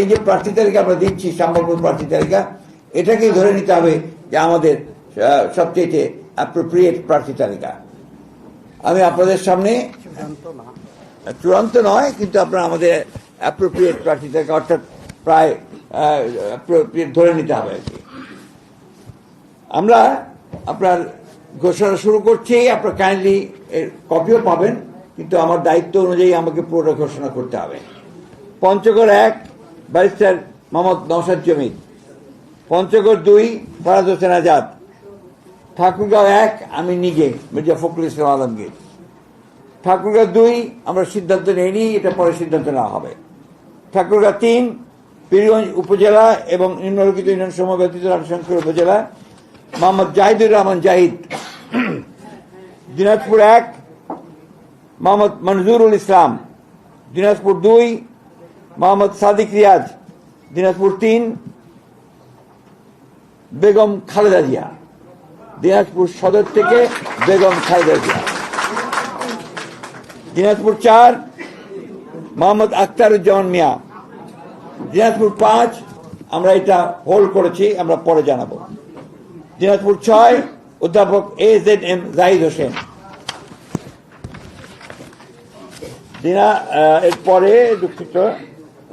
এই যে প্রার্থী তালিকা আমরা দিচ্ছি, সম্ভাব্য প্রার্থী তালিকা, এটাকেই ধরে নিতে হবে যে আমাদের সবচেয়ে অ্যাপ্রোপ্রিয়েট প্রার্থী তালিকা। আমি আপনাদের সামনে চূড়ান্ত নয়, কিন্তু আপনারা আমাদের অ্যাপ্রোপ্রিয়েট প্রার্থী তালিকা, অর্থাৎ প্রায় ধরে নিতে হবে আর কি। আমরা আপনার ঘোষণা শুরু করছি, আপনার কাইন্ডলি এর কপিও পাবেন, কিন্তু আমার দায়িত্ব অনুযায়ী আমাকে পুরোটা ঘোষণা করতে হবে। পঞ্চগড় এক ব্যারিস্টার মোহাম্মদ নওশাদ জমির পঞ্চগড় দুই, ফরাজ হোসেন আজাদ। ঠাকুরগাঁও এক, আমি নিজে, মির্জা ফখরুল ইসলাম আলমগীর। ঠাকুরগাঁও দুই, আমরা সিদ্ধান্ত নেইনি, এটা পরে সিদ্ধান্ত নেওয়া হবে। ঠাকুরগাঁও তিন, পীরগঞ্জ উপজেলা এবং নিম্নলিখিত ইউনিয়ন সময় ব্যতীত রামশঙ্কর উপজেলা। মোহাম্মদ জাহিদুর রহমান জাহিদ। দিনাজপুর এক, মোহাম্মদ মনজুরুল ইসলাম। দিনাজপুর দুই মোহাম্মদ সাদিক রিয়াজ, দিনাজপুর তিন, বেগম খালেদা জিয়া। দিনাজপুর সদর থেকে বেগম খালেদা জিয়া। দিনাজপুর চার, মোহাম্মদ আখতারুজ্জামান মিয়া। দিনাজপুর পাঁচ, আমরা এটা হোল্ড করেছি, আমরা পরে জানাব। দিনাজপুর ছয়, অধ্যাপক A Z M Jahid Hossain. দিনা এরপরে দুঃখিত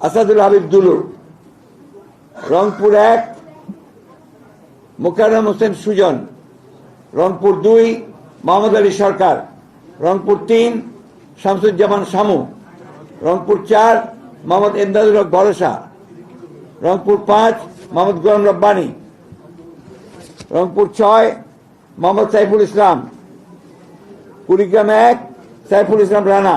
আসাদুল হাবিব দুলু রংপুর এক, মোকাররম হোসেন সুজন। রংপুর দুই, মোহাম্মদ আলী সরকার। রংপুর তিন, শামসুজ্জামান শামু। রংপুর চার, মোহাম্মদ এমদাদুল হক ভরসা। রংপুর পাঁচ, মোহাম্মদ গোলাম রব্বানী। রংপুর ছয়, মোহাম্মদ সাইফুল ইসলাম। কুড়িগ্রাম এক, সাইফুল ইসলাম রানা।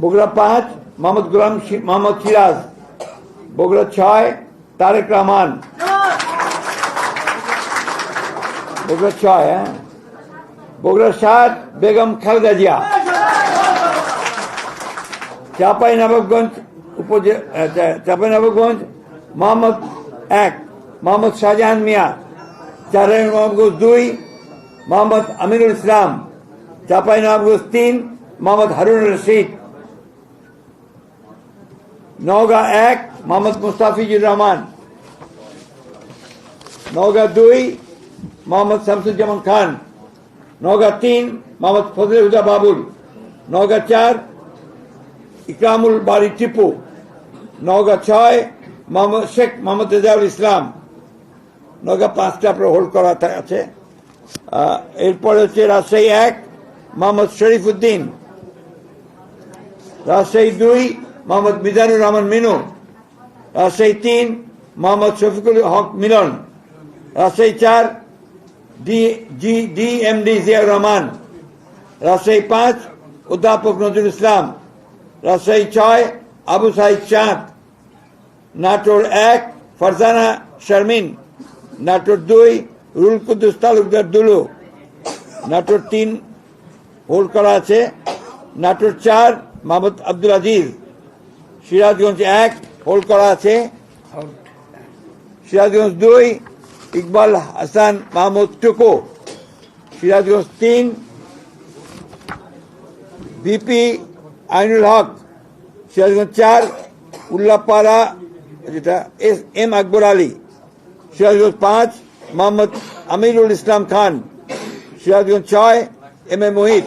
বগুড়া পাঁচ, মোহাম্মদ গোলাম মোহাম্মদ সিরাজ। বগুড়া ছয়, তারেক রহমান। বগুড়া ছয় হ্যাঁ? বগুড়া সাত, বেগম খালেদা জিয়া। চাপাই নবাবগঞ্জ উপজেলা চাপাই নবাবগঞ্জ, মোহাম্মদ এক, মোহাম্মদ শাহজাহান মিয়া। চারাই নবাবগঞ্জ দুই, মোহাম্মদ আমিনুল ইসলাম। চাপাই নবাবগঞ্জ তিন, মোহাম্মদ হারুন রশিদ। নওগাঁ এক মোহাম্মদ মুস্তাফিজুর রহমান নওগাঁ দুই মোহাম্মদ শামসুজ্জামান খান নওগাঁ তিন মোহাম্মদ ফজলে হুদা বাবুল নওগাঁ চার ইকরামুল বাড়ি টিপু নওগাঁ ছয় মোহাম্মদ শেখ মোহাম্মদ রেজাউল ইসলাম নওগাঁ পাঁচটা আপনার হোল্ড করা আছে এরপরে হচ্ছে রাজশাহী এক মোহাম্মদ শরীফ উদ্দিন রাজশাহী দুই মোহাম্মদ মিজানুর রহমান মিনু রাজশাহী তিন, মোহাম্মদ শফিকুল হক মিলন রাজশাহী চার, D, G D M D Ziaur Rahman Rajshahi পাঁচ, অধ্যাপক নজরুল ইসলাম রাজশাহী ছয়, আবু সাইদ চাঁদ, নাটোর এক, ফারজানা শারমিন, নাটোর দুই, রুল কুদ্দুস তালুকদার দুলু, নাটোর তিন হোল্ড করা আছে, নাটোর চার, মোহাম্মদ আব্দুল আজিজ। সিরাজগঞ্জ এক হোল্ড করা আছে। সিরাজগঞ্জ দুই, ইকবাল হাসান মাহমুদ টুকু। সিরাজগঞ্জ তিন, বিপি আইনুল হক। সিরাজগঞ্জ চার, উল্লাপাড়া, যেটা এস এম আকবর আলী। সিরাজগঞ্জ পাঁচ, মোহাম্মদ আমিরুল ইসলাম খান। সিরাজগঞ্জ ছয়, এম এ মোহিত।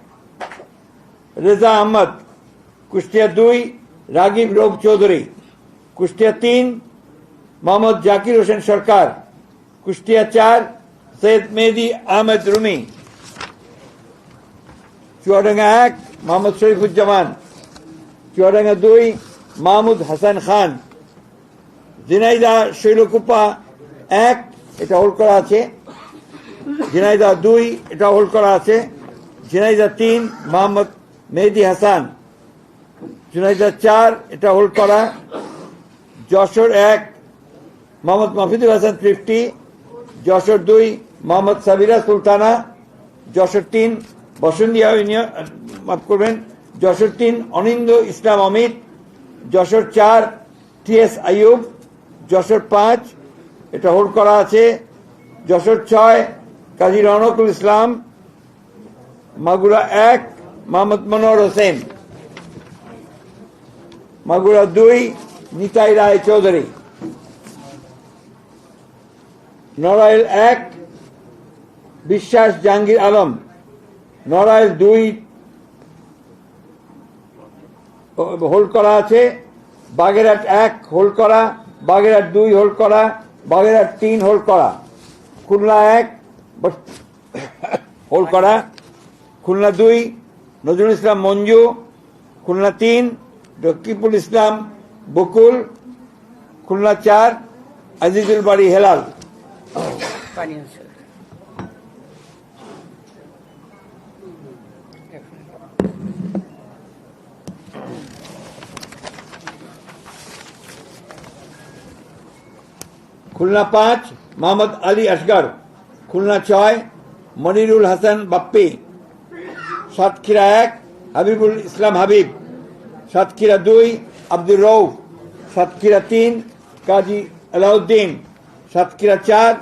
রেজা আহমদ, কুষ্টিয়া দুই, রাগিব রব চৌধুরী, কুষ্টিয়া তিন, মোহাম্মদ জাকির হোসেন সরকার, কুষ্টিয়া চার, সৈয়দ মেহেদি আহমেদ রুমি। চুয়াডাঙ্গা এক, মোহাম্মদ শরীফুজ্জামান। চুয়াডাঙ্গা দুই, মাহমুদ হাসান খান। ঝিনাইদা শৈলকুপা এক, এটা হোল্ড করা আছে। ঝিনাইদা দুই, এটা হোল্ড করা আছে। ঝিনাইদা তিন, মোহাম্মদ মেহেদি হাসান ঝিনাইদা চার, এটা করা। যশোর এক, মোহাম্মদ মাহফিদুল হাসান ফিফটি যশোর দুই, মোহাম্মদ সাবিরা সুলতানা, যশোর তিন বসন্তিয়া ইউনিয়ন মাফ করবেন, যশোর তিন অনিন্দ ইসলাম অমিত, যশোর চার, টি এস আইয়ুব, যশোর পাঁচ, এটা হোল্ড করা আছে। যশোর ছয়, কাজী রনকুল ইসলাম, মাগুরা এক মোহাম্মদ মনোহর হোসেন মাগুরা দুই নিতাই রায় চৌধুরী নড়াইল এক বিশ্বাস জাহাঙ্গীর আলম নড়াইল দুই হোল্ড করা আছে বাগেরহাট এক হোল্ড করা বাগেরহাট দুই হোল্ড করা বাগেরহাট তিন হোল্ড করা খুলনা এক হোল্ড করা খুলনা দুই নজরুল ইসলাম মঞ্জু, খুলনা তিন, রকিবুল ইসলাম বকুল, খুলনা চার, আজিজুল বাড়ি হেলাল। খুলনা পাঁচ, মোহাম্মদ আলী আসগর খুলনা ছয়, মনিরুল হাসান বাপ্পি। সাতক্ষীরা এক, হাবিবুল ইসলাম হাবিব। সাতক্ষীরা দুই, আব্দুর রৌফ সাতক্ষীরা তিন, কাজী আলাউদ্দিন। সাতক্ষীরা চার,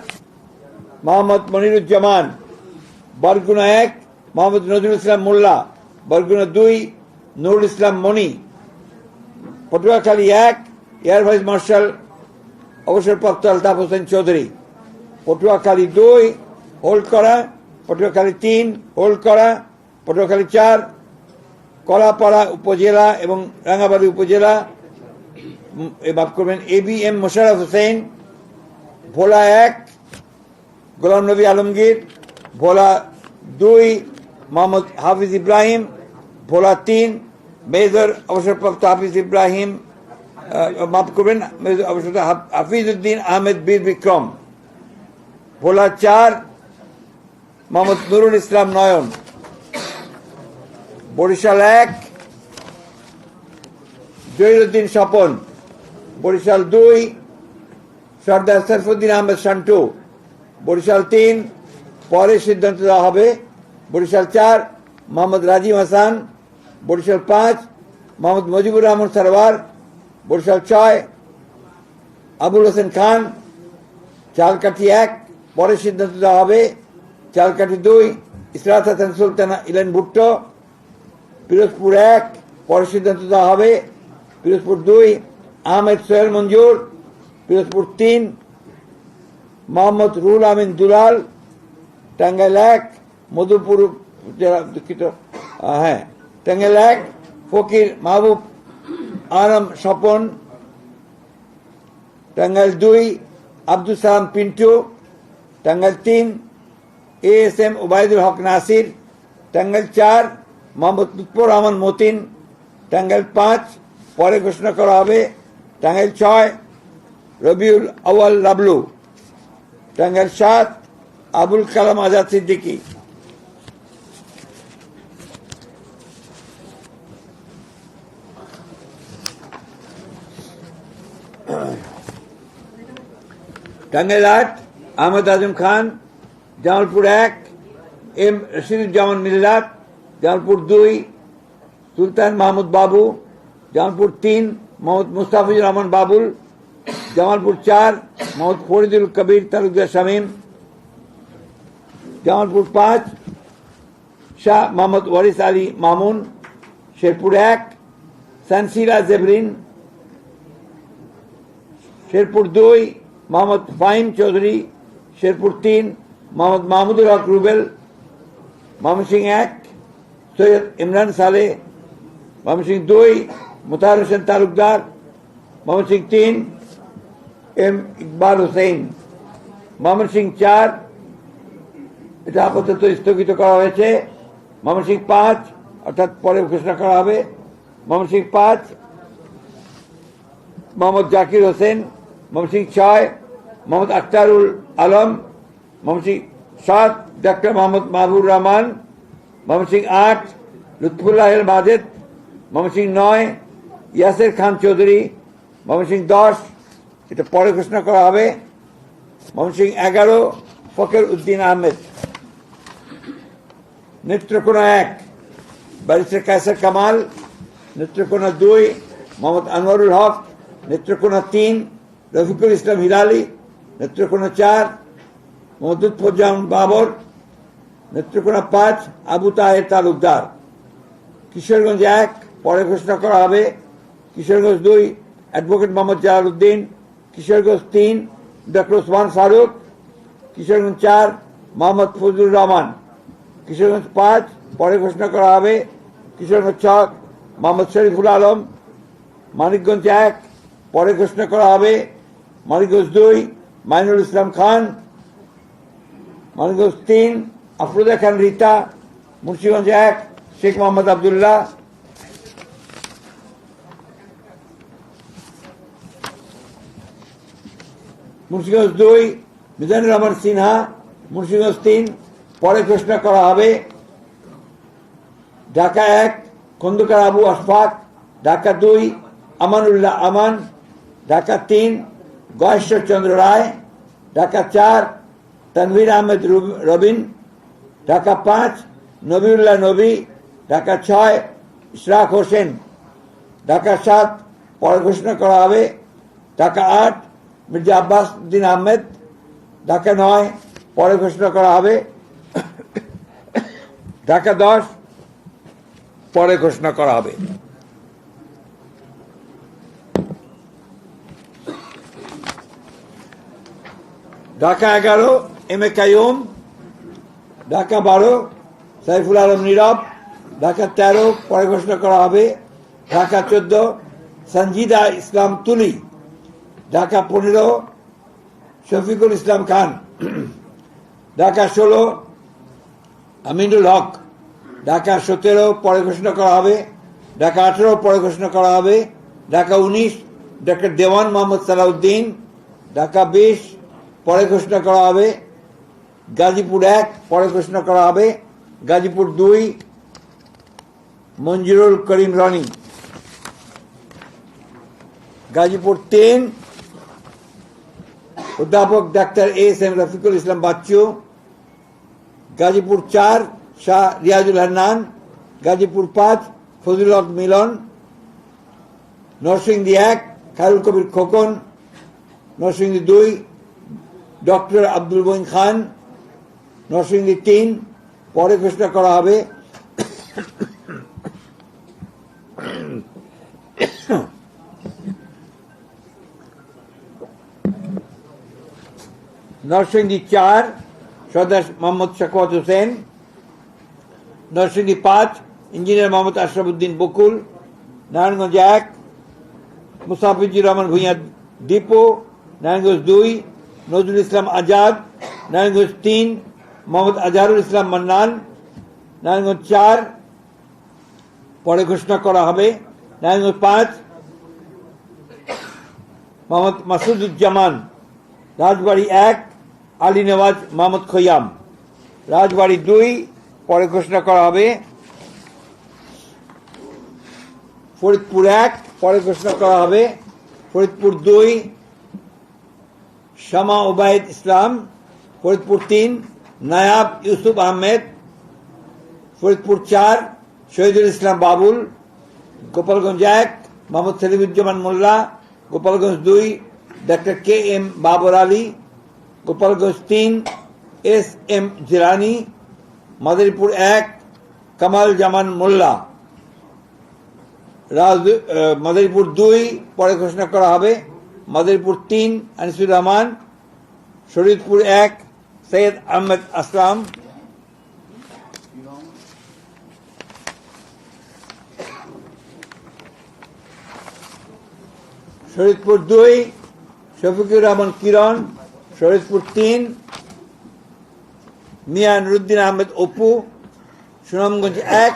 মোহাম্মদ মনিরুজ্জামান। বরগুনা এক, মোহাম্মদ নজরুল ইসলাম মোল্লা। বরগুনা দুই, নুরুল ইসলাম মনি। পটুয়াখালী এক, এয়ার ভাইস মার্শাল অবসরপ্রাপ্ত আলতাফ হোসেন চৌধুরী। পটুয়াখালী দুই হোল্ড করা পটুয়াখালী তিন হোল্ড করা পটুয়াখালী চার, কলাপাড়া উপজেলা এবং রাঙ্গাবাড়ি উপজেলা মাফ করবেন, A B M Mosharraf Hossain, Bhola এক, গোলাম নবী আলমগীর, ভোলা দুই, মোহাম্মদ হাফিজ ইব্রাহিম, ভোলা তিন, মেজর অবসরপ্রাপ্ত হাফিজ ইব্রাহিম মাফ করবেন, মেজর অবসরপ্রাপ্ত হাফ- হাফিজউদ্দিন আহমেদ বীর বিক্রম, ভোলা চার, মোহাম্মদ নুরুল ইসলাম নয়ন। বরিশাল এক, জহিরুদ্দিন স্বপন, বরিশাল দুই, সর্দার সরফুদ্দিন আহমেদ সান্টু বরিশাল তিন, পরে সিদ্ধান্ত দেওয়া হবে, বরিশাল চার, মোহাম্মদ রাজিম হাসান, বরিশাল পাঁচ, মোহাম্মদ মজিবুর রহমান সরওয়ার বরিশাল ছয়, আবুল হোসেন খান, চালকাঠি এক, পরে সিদ্ধান্ত দেওয়া হবে, চালকাঠি দুই, ইসরাত হাসান সুলতানা ইলেন ভুট্টো পিরোজপুর এক, পরে সিদ্ধান্ত দেওয়া হবে। পিরোজপুর দুই, আহমেদ সোহেল মঞ্জুর। পিরোজপুর তিন, মোহাম্মদ রুল আমিন দুলাল। টাঙ্গাইল এক, মধুপুর জেলা দুঃখিত হ্যাঁ টাঙ্গাইল এক, ফকির মাহবুব আলম স্বপন। টাঙ্গাইল দুই, আব্দুল সালাম পিন্টু। টাঙ্গাইল তিন, A S M Obaidul Haque Nasir. Tangail চার মোহাম্মদ লুৎফর রহমান মতিন টাঙ্গাইল পাঁচ, পরে ঘোষণা করা হবে টাঙ্গাইল ছয়, রবিউল আওয়াল লাবলু টাঙ্গাইল সাত, আবুল কালাম আজাদ সিদ্দিকী। টাঙ্গাইল আট, আহমদ আজম খান, জামালপুর এক, এম রশিদুজ্জামান মিল্লাত জামালপুর দুই, সুলতান মাহমুদ বাবু জামালপুর তিন, মোহাম্মদ মুস্তাফিজুর রহমান বাবুল, জামালপুর চার, মোহাম্মদ ফরিদুল কবির তালুকদার শামীম, জামালপুর পাঁচ, শাহ মোহাম্মদ ওয়ারিস আলী মামুন, শেরপুর এক, সানসিরা জেবরিন, শেরপুর দুই, মোহাম্মদ ফাহিম চৌধুরী, শেরপুর তিন, মোহাম্মদ মাহমুদুল হক রুবেল ময়মনসিং এক সৈয়দ ইমরান সালে ময়মনসিং দুই, মুতাহার হোসেন তালুকদার ময়মনসিং তিন, এম ইকবাল হোসেন। ময়মনসিং চার, এটা আপাতত স্থগিত করা হয়েছে। ময়মনসিং পাঁচ, অর্থাৎ পরে ঘোষণা করা হবে। ময়মনসিং পাঁচ, মোহাম্মদ জাকির হোসেন মমসিং ছয়, মোহাম্মদ আখতারুল আলম মমসিং সাত ডক্টর মোহাম্মদ মাহবুর রহমান মমসিং আট, লুৎফুল্লাহ এল মাজেদ মমসিং নয়, ইয়াসের খান চৌধুরী মমসিং দশ, এটা পরে ঘোষণা করা হবে। মমসিং এগারো ফকের উদ্দিন আহমেদ। নেত্রকোনা এক, ব্যারিস্টার কায়সার কামাল। নেত্রকোনা দুই, মোহাম্মদ আনোয়ারুল হক। নেত্রকোনা তিন, রফিকুল ইসলাম হিলালি। নেত্রকোনা চার ফজাউন বাবর। নেত্রকোনা পাঁচ, আবু তাহের তালুকদার। কিশোরগঞ্জ এক, পরে ঘোষণা করা হবে। কিশোরগঞ্জ দুই, অ্যাডভোকেট মোহাম্মদ জালাল উদ্দিন। কিশোরগঞ্জ তিন, ডক্টর ওসমান ফারুক। কিশোরগঞ্জ চার, মোহাম্মদ ফজলুর রহমান। কিশোরগঞ্জ পাঁচ, পরে ঘোষণা করা হবে। কিশোরগঞ্জ ছক মোহাম্মদ শরীফুল আলম। মানিকগঞ্জ এক, পরে ঘোষণা করা হবে। মানিকগঞ্জ দুই, মাইনুল ইসলাম খান। মানিকগঞ্জ তিন আফরোজা খান, রীতা, মুন্সিগঞ্জ এক, শেখ মোহাম্মদ আবদুল্লাহ। মুন্সিগঞ্জ দুই, মিজানুর রহমান সিনহা, মুন্সিগঞ্জ তিন, পরে ঘোষণা করা হবে। ঢাকা এক, খন্দকার আবু আশফাক, ঢাকা দুই, আমানুল্লাহ আমান, ঢাকা তিন, গয়েশ্বর চন্দ্র রায়, ঢাকা চার, তানভীর আহমেদ রুব- রবিন ঢাকা পাঁচ, নবিউল্লাহ নবী, ঢাকা ছয়, ইশরাক হোসেন। ঢাকা সাত, পরে ঘোষণা করা হবে। ঢাকা আট, মির্জা আব্বাস উদ্দিন আহমেদ। ঢাকা নয়, পরে ঘোষণা করা হবে। ঢাকা দশ, পরে ঘোষণা করা হবে। ঢাকা এগারো, এম এ কাইম ঢাকা বারো, সাইফুল আলম নীরব, ঢাকা তেরো পরে ঘোষণা করা হবে। ঢাকা চোদ্দ সঞ্জিদা ইসলাম তুলি। ঢাকা পনেরো, শফিকুল ইসলাম খান। ঢাকা ষোলো, আমিনুল হক। ঢাকা সতেরো পরে ঘোষণা করা হবে। ঢাকা আঠেরো পরে ঘোষণা করা হবে। ঢাকা উনিশ, ডক্টর দেওয়ান মোহাম্মদ সালাউদ্দিন। ঢাকা বিশ, পরে ঘোষণা করা হবে। গাজীপুর এক, পরে ঘোষণা করা হবে। গাজীপুর দুই, মঞ্জুরুল করিম রনি। গাজীপুর তিন, অধ্যাপক ডাক্তার এস এম রফিকুল ইসলাম বাচ্চু। গাজীপুর চার, শাহ রিয়াজুল হান্নান। গাজীপুর পাঁচ, ফজলুল হক মিলন। নরসিংদী এক, খায়রুল কবির খোকন। নরসিংদী দুই, ডক্টর আব্দুল বইন খান। নরসিংদী তিন, পরে ঘোষণা করা হবে। নরসিংদী চার, সর্দার মোহাম্মদ শাকওয়াত হোসেন। নরসিংদী পাঁচ, ইঞ্জিনিয়ার মোহাম্মদ আশরাফুদ্দিন বকুল। নারায়ণগঞ্জ এক মুসাফিজুর রহমান ভূঁইয়া দীপু নারায়ণগঞ্জ দুই, নজরুল ইসলাম আজাদ। নারায়ণগঞ্জ তিন মোহাম্মদ আজহারুল ইসলাম মান্নান, নারায়ণগঞ্জ চার, পরে ঘোষণা করা হবে। নারায়ণগঞ্জ পাঁচ, মোহাম্মদ মাসুদুজ্জামান। রাজবাড়ি এক, আলী নেওয়াজ, মোহাম্মদ খৈয়াম। রাজবাড়ি দুই, পরে ঘোষণা করা হবে। ফরিদপুর এক, পরে ঘোষণা করা হবে। ফরিদপুর দুই, শামা ওবায়দ ইসলাম। ফরিদপুর তিন নায়াব ইউসুফ আহমেদ, ফরিদপুর চার, শহীদুল ইসলাম বাবুল, গোপালগঞ্জ এক, মোহাম্মদ সেলিমুজ্জামান মোল্লা, গোপালগঞ্জ দুই doctor K M Babar Ali, Gopalganj তিন, এস এম জিরানি মাদারীপুর এক, কামাল জামান মোল্লা। রাজ মাদারীপুর দুই, পরে ঘোষণা করা হবে। মাদারীপুর তিন, আনিসুর রহমান। শরীদপুর এক সৈয়দ আহমেদ আসলাম শরীদপুর দুই শফিকুর রহমান কিরণ শরীদপুর তিন মিয়া নুরুদ্দিন আহমেদ অপু সুনামগঞ্জ এক?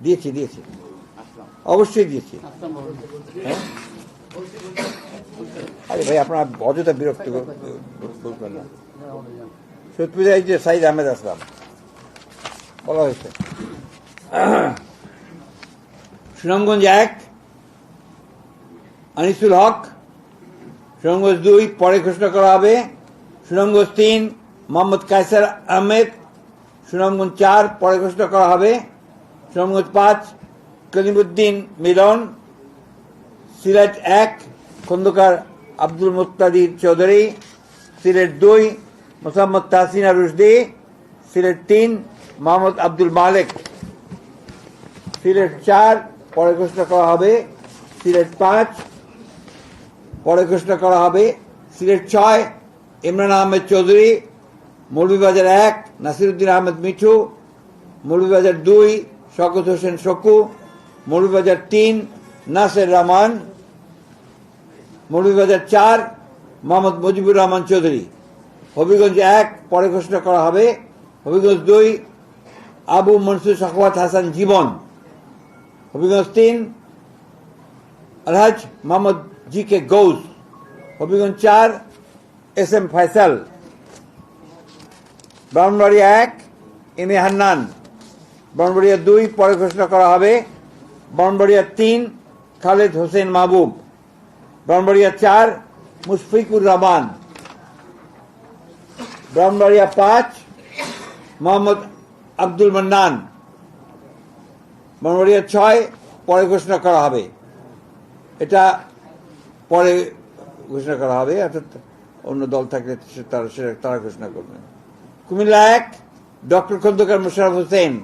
দিয়েছি দিয়েছি অবশ্যই দিয়েছি। হ্যাঁ? আরে ভাই, আপনার অযথা বিরক্ত কর- করবেন না। সত্যি যে সাইদ আহমেদ আসলাম, বলা হয়েছে। সুনামগঞ্জ এক, আনিসুল হক, সুনামগঞ্জ দুই, পরে ঘোষণা করা হবে। সুনামগঞ্জ তিন, মোহাম্মদ কায়সার আহমেদ। সুনামগঞ্জ চার, পরে ঘোষণা করা হবে। সুনামগঞ্জ পাঁচ, কলিমুদ্দিন মিলন। সিলেট এক খন্দকার আব্দুল মুক্তাদির চৌধুরী, সিলেট দুই, মোসাম্মদ তাহসিনা রুশদি, সিলেট তিন, মোহাম্মদ আব্দুল মালেক। সিলেট চার, পরে ঘোষণা করা হবে সিলেট পাঁচ, পরে ঘোষণা করা হবে সিলেট ছয়, ইমরান আহমেদ চৌধুরী, মৌলভীবাজার এক, নাসিরুদ্দিন আহমেদ মিঠু, মৌলভীবাজার দুই শকত হোসেন শকু, মৌলভীবাজার তিন, নাসের রহমান মৌলভীবাজার চার, মোহাম্মদ মুজিবুর রহমান চৌধুরী। হবিগঞ্জ এক, পরে ঘোষণা করা হবে। হবিগঞ্জ দুই, আবু মনসুর সাখাওয়াত হাসান জীবন। হবিগঞ্জ তিন, আলহাজ মোহাম্মদ জি কে গৌস। হবিগঞ্জ চার, এস এম ফয়সাল। ব্রাহ্মণবাড়িয়া এক এম এ হান্নান। ব্রাহ্মণবাড়িয়া দুই, পরে ঘোষণা করা হবে। ব্রাহ্মণবাড়িয়া তিন, খালেদ হোসেন মাহবুব। ব্রাহ্মণবাড়িয়া চার, মুশফিকুর রহমান। ব্রাহ্মণবাড়িয়া পাঁচ, মোহাম্মদ আব্দুল মান্নান। ব্রাহ্মণবাড়িয়া ছয়, পরে ঘোষণা করা হবে। এটা পরে ঘোষণা করা হবে, অর্থাৎ অন্য দল থাকলে তারা সে- তারা ঘোষণা করবে। কুমিল্লা এক, ডক্টর খন্দকার মোশারফ হোসেন।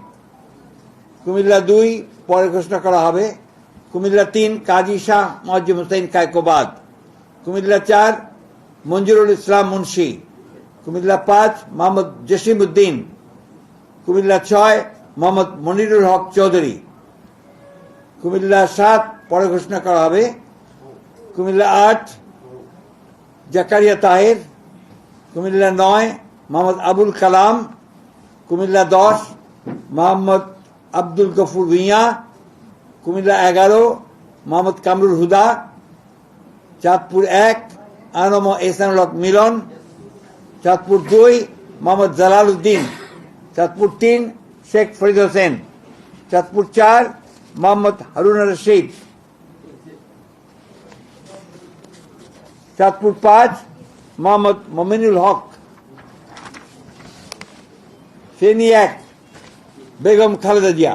কুমিল্লা দুই, পরে ঘোষণা করা হবে। কুমিল্লা তিন, কাজী শাহ মজিম হোসেন কায়কোবাদ। কুমিল্লা চার, মঞ্জুরুল ইসলাম মুন্সি। কুমিল্লা পাঁচ, মোহাম্মদ জসিম উদ্দিন কুমিল্লা ছয়, মোহাম্মদ মনিরুল হক চৌধুরী। কুমিল্লা সাত, পরে ঘোষণা করা হবে। কুমিল্লা আট, জাকারিয়া তাহের। কুমিল্লা নয়, মোহাম্মদ আবুল কালাম। কুমিল্লা দশ, মোহাম্মদ আব্দুল গফুর ভুঁইয়া। কুমিল্লা এগারো, মোহাম্মদ কামরুল হুদা, চাঁদপুর এক, আনম এহসানুল হক মিলন, চাঁদপুর দুই, মোহাম্মদ জালাল উদ্দিন চাঁদপুর তিন, শেখ ফরিদ হোসেন, চাঁদপুর চার, মোহাম্মদ হারুন রশিদ। চাঁদপুর পাঁচ, মোহাম্মদ মমিনুল হক। ফেনী এক, বেগম খালেদা জিয়া।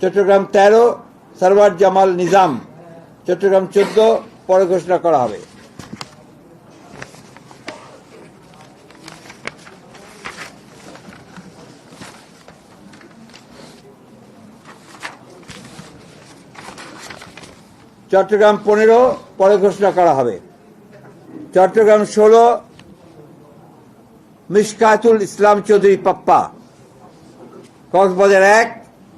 চট্টগ্রাম তেরো, সরওয়ার জামাল নিজাম। চট্টগ্রাম চোদ্দ, পরে ঘোষণা করা হবে। চট্টগ্রাম পনেরো, পরে ঘোষণা করা হবে। চট্টগ্রাম ষোলো মিসকাতুল ইসলাম চৌধুরী পাপ্পা। কক্সবাজার এক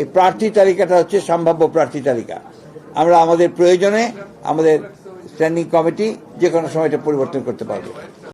এই প্রার্থী তালিকাটা হচ্ছে সম্ভাব্য প্রার্থী তালিকা। আমরা আমাদের প্রয়োজনে আমাদের স্ট্যান্ডিং কমিটি যে কোনো সময় এটা পরিবর্তন করতে পারব।